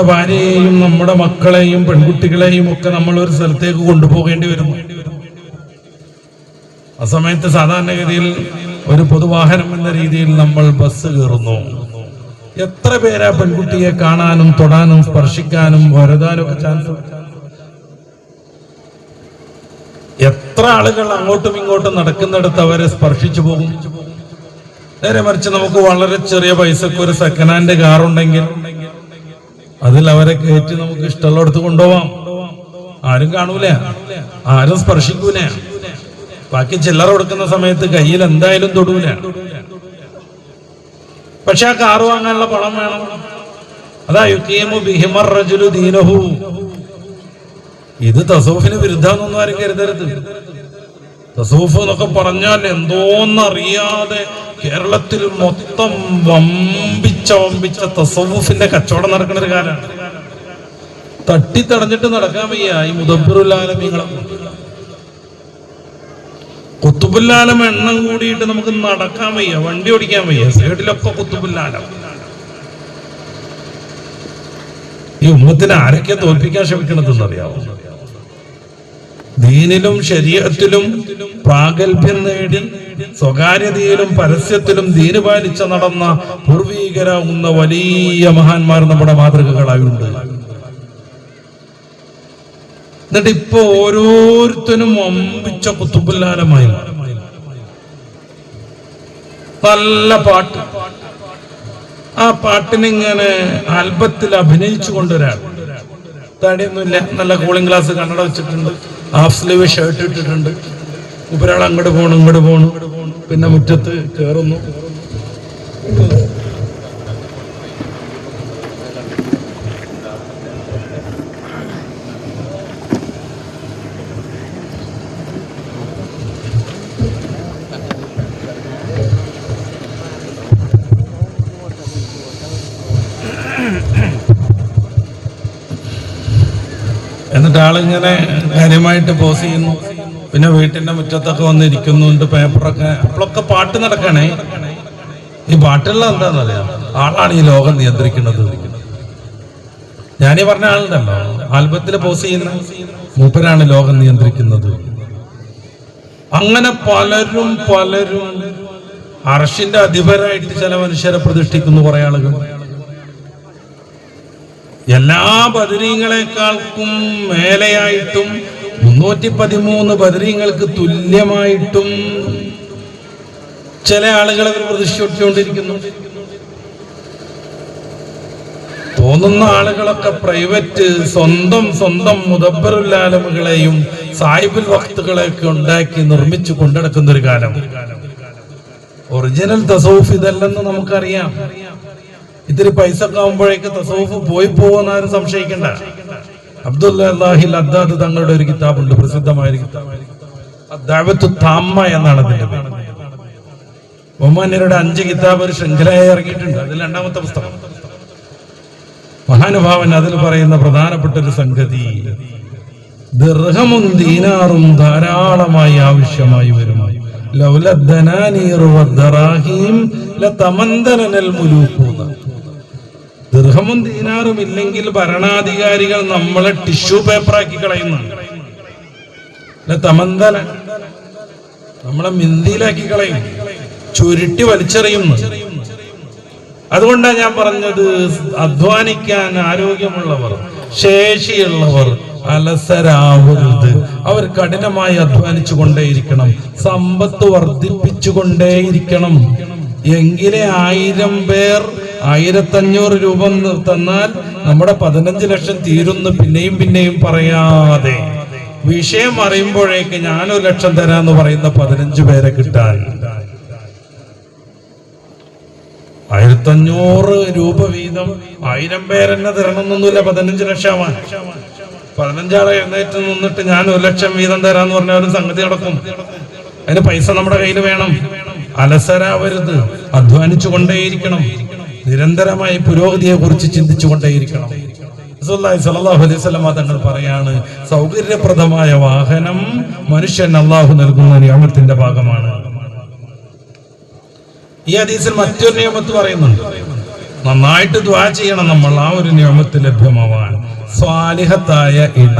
നമ്മുടെ ഭാര്യയെയും നമ്മുടെ മക്കളെയും പെൺകുട്ടികളെയും ഒക്കെ നമ്മൾ ഒരു സ്ഥലത്തേക്ക് കൊണ്ടുപോകേണ്ടി വരുന്നു. ആ സമയത്ത് സാധാരണഗതിയിൽ ഒരു പൊതുവാഹനം എന്ന രീതിയിൽ നമ്മൾ ബസ് കയറുന്നു. എത്ര പേരാ പെൺകുട്ടിയെ കാണാനും തൊടാനും സ്പർശിക്കാനും വരതാനും ഒക്കെ ചാൻസ് എത്ര ആളുകൾ അങ്ങോട്ടും ഇങ്ങോട്ടും നടക്കുന്നിടത്ത് അവരെ സ്പർശിച്ചു പോകും? നേരെ മറിച്ച് നമുക്ക് വളരെ ചെറിയ പൈസക്ക് ഒരു സെക്കൻഡ് ഹാൻഡ് കാർ ഉണ്ടെങ്കിൽ അതിൽ അവരെ കയറ്റി നമുക്ക് ഇഷ്ടമുള്ളിടത്ത് കൊണ്ടുപോവാം. ആരും കാണൂല. ആരും സ്പർശിക്കൂല. ബാക്കി ചില്ലറ കൊടുക്കുന്ന സമയത്ത് കയ്യിൽ എന്തായാലും തൊടൂല. പക്ഷെ ആ കാറ് വാങ്ങാനുള്ള പണം വേണം. അതാ യുക്കീമു ബിഹിമർ റജുലു ദീനഹു. ഇത് തസൂഫിന് വിരുദ്ധമെന്നൊന്നും ആരും കരുതരുത്. തസൂഫ് എന്നൊക്കെ പറഞ്ഞാൽ എന്തോന്നറിയാതെ കേരളത്തിൽ മൊത്തം വമ്പിച്ച വമ്പിച്ച തസവൂഫിന്റെ കച്ചവടം നടക്കുന്ന ഒരു കാലാണ് തട്ടിത്തടഞ്ഞിട്ട് നടക്കാൻ വയ്യ ഈ മുദബിറുലാലമീങ്ങളെ കുത്തുബുല്ലാലം എണ്ണം കൂടിയിട്ട് നമുക്ക് നടക്കാൻ വയ്യ വണ്ടി ഓടിക്കാൻ വയ്യ. സൈഡിലൊക്കെ കുത്തുബുല്ലാലം ഈ ഉമ്മത്തിനെ ആരൊക്കെ തോൽപ്പിക്കാൻ ശ്രമിക്കണതെന്ന് അറിയാമോ ദീനിലും ശരീരത്തിലും പ്രാഗൽഭ്യം നേടി സ്വകാര്യതയിലും പരസ്യത്തിലും ദീന് പാലിച്ച നടന്ന പൂർവീകരാകുന്ന വലിയ മഹാന്മാർ നമ്മുടെ മാതൃകകളായുണ്ട് എന്നിട്ട് ഇപ്പൊ ഓരോരുത്തരും അമ്പിച്ച കുത്തുബുല്ലാലമായി. നല്ല പാട്ട്. ആ പാട്ടിനിങ്ങനെ ആൽബത്തിൽ അഭിനയിച്ചു കൊണ്ടുവരാൻ തടിയൊന്നുമില്ല. നല്ല കൂളിംഗ് ഗ്ലാസ് കണ്ണട വെച്ചിട്ടുണ്ട്. ഹാഫ് സ്ലീവ് ഷർട്ട് ഇട്ടിട്ടുണ്ട്. ഒരാൾ അങ്ങോട്ട് പോകണം ഇങ്ങോട്ട് പോകണം പിന്നെ മുറ്റത്ത് കയറുന്നു എന്നിട്ട് ആളിങ്ങനെ കാര്യമായിട്ട് പോസ് ചെയ്യുന്നു. പിന്നെ വീട്ടിന്റെ മുറ്റത്തൊക്കെ വന്നിരിക്കുന്നുണ്ട് പേപ്പറൊക്കെ അപ്പോഴൊക്കെ പാട്ട് നടക്കണേ. ഈ പാട്ടുള്ള എന്താണെന്നറിയാം ആളാണ് ഈ ലോകം നിയന്ത്രിക്കുന്നത്. ഞാനീ പറഞ്ഞ ആളുണ്ടല്ലോ. ആൽബത്തിൽ പോസ് ചെയ്യുന്ന മൂപ്പരാണ് ലോകം നിയന്ത്രിക്കുന്നത്. അങ്ങനെ പലരും പലരും അർഷിന്റെ അധിപരായിട്ട് ചില മനുഷ്യരെ പ്രതിഷ്ഠിക്കുന്നു കുറെ ആളുകൾ. എല്ലാ ബദരീങ്ങളെക്കാൾക്കും മേലെയായിട്ടും മുന്നൂറ്റി പതിമൂന്ന് ബദരീങ്ങൾക്ക് തുല്യമായിട്ടും ചില ആളുകൾ അവർ പ്രതിഷ്ഠിച്ചുകൊണ്ടിരിക്കുന്നു. തോന്നുന്ന ആളുകളൊക്കെ പ്രൈവറ്റ് സ്വന്തം സ്വന്തം മുദബറുലാലമുകളെയും സാഹിബുൽ വക്തുകളെയൊക്കെ ഉണ്ടാക്കി നിർമ്മിച്ചു കൊണ്ടെടുക്കുന്ന ഒരു കാലം. ഒറിജിനൽ തസൗഫ് ഇതല്ലെന്ന് നമുക്കറിയാം. ഇത്തിരി പൈസ ഒക്കെ ആവുമ്പോഴേക്ക് തസൗഫ് പോയി പോകുന്ന ആരും സംശയിക്കണ്ട അബ്ദുല്ലാഹിൽ അദ്ദാദ് തങ്ങളുടെ ഒരു കിതാബുണ്ട് പ്രസിദ്ധമായ ഒരു താമ്മ എന്നാണ് അതിന്റെ പേര്. ഒമാന്യരുടെ അഞ്ച് കിതാബ് ഒരു ശൃംഖലയായി ഇറങ്ങിയിട്ടുണ്ട്. അതിൽ രണ്ടാമത്തെ പുസ്തകം. മഹാനുഭാവൻ അതിൽ പറയുന്ന പ്രധാനപ്പെട്ട ഒരു സംഗതി ദീർഘമും ദീനാറും ധാരാളമായി ആവശ്യമായി വരും. ലൗലദ്ദനാനീറു വദ്ദറാഹീം ലതമന്ദനൽ ദീർഘമും ദീനാറും ഇല്ലെങ്കിൽ ഭരണാധികാരികൾ നമ്മളെ ടിഷ്യൂ പേപ്പറാക്കി കളയുന്നു. തമന്തല. നമ്മളെ മിന്തിയിലാക്കി കളയും ചുരുട്ടി വലിച്ചെറിയുന്നു. അതുകൊണ്ടാണ് ഞാൻ പറഞ്ഞത് അധ്വാനിക്കാൻ ആരോഗ്യമുള്ളവർ ശേഷിയുള്ളവർ അലസരാവരുത്. അവർ കഠിനമായി അധ്വാനിച്ചു കൊണ്ടേയിരിക്കണം സമ്പത്ത് വർദ്ധിപ്പിച്ചു കൊണ്ടേയിരിക്കണം എങ്കിലേ ആയിരം പേർ ആയിരത്തഞ്ഞൂറ് രൂപ തന്നാൽ നമ്മുടെ പതിനഞ്ച് ലക്ഷം തീരുന്നു. പിന്നെയും പിന്നെയും പറയാതെ. വിഷയം അറിയുമ്പോഴേക്ക് ഞാനൊരു ലക്ഷം തരാന്ന് പറയുന്ന പതിനഞ്ച് പേരെ കിട്ടാൻ. ആയിരത്തഞ്ഞൂറ് രൂപ വീതം ആയിരം പേരെന്നെ തരണമെന്നൊന്നുമില്ല. പതിനഞ്ച് ലക്ഷമാണ്. പതിനഞ്ചാളെ എഴുന്നേറ്റ് നിന്നിട്ട് ഞാൻ ഒരു ലക്ഷം വീതം തരാന്ന് പറഞ്ഞാലും സംഗതി നടക്കും. അതിന് പൈസ നമ്മുടെ കയ്യിൽ വേണം. അലസരാവരുത്. അധ്വാനിച്ചു കൊണ്ടേയിരിക്കണം നിരന്തരമായി പുരോഗതിയെ കുറിച്ച് ചിന്തിച്ചു കൊണ്ടേയിരിക്കണം അലൈഹി വസല്ലമ തങ്ങൾ പറയാണ് സൗകര്യപ്രദമായ വാഹനം മനുഷ്യൻ അള്ളാഹു നൽകുന്ന നിയമത്തിന്റെ ഭാഗമാണ്. ഈ ഹദീസിൽ മറ്റൊരു നിയമത്ത് പറയുന്നുണ്ട് നന്നായിട്ട് ദ്വാ ചെയ്യണം നമ്മൾ ആ ഒരു നിയമത്തിൽ ലഭ്യമാവാൻ. സ്വാലിഹത്തായ ഇണ